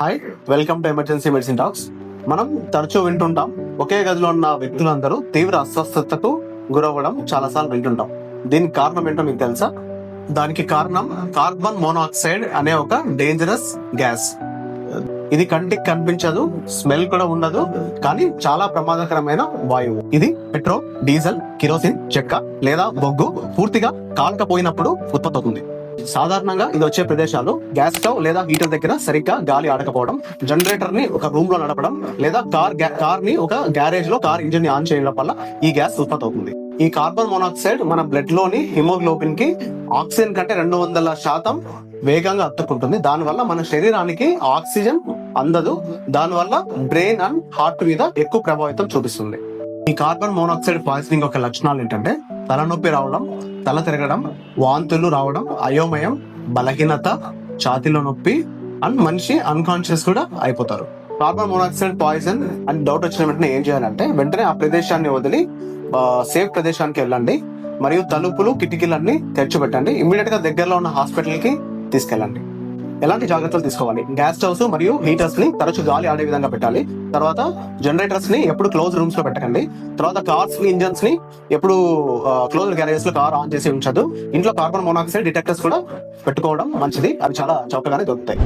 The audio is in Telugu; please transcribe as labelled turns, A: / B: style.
A: Hi welcome to emergency medicine talks మనం తరచూ వింటుంటాం. ఒకే గదిలో ఉన్న వ్యక్తులందరూ తీవ్ర అస్వస్థతకు గురవ్వడం చాలాసార్లు వింటుంటాం. దీనికి కారణం ఏంటో మీకు తెలుసా? దానికి కారణం కార్బన్ మోనాక్సైడ్ అనే ఒక డేంజరస్ గ్యాస్ ఇది కంటికి కనిపించదు స్మెల్ కూడా ఉండదు కానీ చాలా ప్రమాదకరమైన వాయువు. ఇది పెట్రోల్ డీజిల్ కిరోసిన్ చెక్క లేదా బొగ్గు పూర్తిగా కాలకపోయినప్పుడు ఉత్పత్తి అవుతుంది సాధారణంగా ఇది వచ్చే ప్రదేశాలు గ్యాస్ స్టవ్ లేదా హీటర్ దగ్గర సరిగ్గా గాలి ఆడకపోవడం జనరేటర్ని ఒక రూమ్లో నడపడం లేదా కార్ కార్ని ఒక గ్యారేజ్లో కార్ ఇంజిన్ని ఆన్ చేయడం వల్ల ఈ గ్యాస్ ఉత్పత్తి అవుతుంది. ఈ కార్బన్ మోనాక్సైడ్ మన బ్లడ్లోని హిమోగ్లోబిన్కి ఆక్సిజన్ కంటే రెండు వందల శాతం వేగంగా అత్తుకుంటుంది దానివల్ల మన శరీరానికి ఆక్సిజన్ అందదు. దానివల్ల బ్రెయిన్ అండ్ హార్ట్ మీద ఎక్కువ ప్రభావితం చూపిస్తుంది. ఈ కార్బన్ మోనాక్సైడ్ పాయిజనింగ్ యొక్క లక్షణాలు ఏంటంటే తలనొప్పి రావడం తల తిరగడం వాంతులు రావడం అయోమయం బలహీనత ఛాతీలో నొప్పి అండ్ మనిషి అన్కాన్షియస్ కూడా అయిపోతారు. కార్బన్ మోనాక్సైడ్ పాయిజన్ అని డౌట్ వచ్చిన వెంటనే ఏం చేయాలంటే వెంటనే ఆ ప్రదేశాన్ని వదిలి సేఫ్ ప్రదేశానికి వెళ్ళండి. మరియు తలుపులు కిటికీలన్నీ తెరిచిపెట్టండి. ఇమీడియట్గా దగ్గరలో ఉన్న హాస్పిటల్కి తీసుకెళ్ళండి. ఎలాంటి జాగ్రత్తలు తీసుకోవాలి? గ్యాస్ స్టవ్స్ మరియు హీటర్స్ని తరచు గాలి ఆడే విధంగా పెట్టాలి. తర్వాత జనరేటర్స్ని ఎప్పుడు క్లోజ్ రూమ్స్లో పెట్టకండి. తర్వాత కార్స్ ఇంజన్స్ని ఎప్పుడు క్లోజ్ గ్యారేజెస్లో కార్ ఆన్ చేసి ఉంచదు ఇంట్లో కార్బన్ మోనాక్సైడ్ డిటెక్టర్స్ కూడా పెట్టుకోవడం మంచిది. అవి చాలా చౌకగానే దొరుకుతాయి.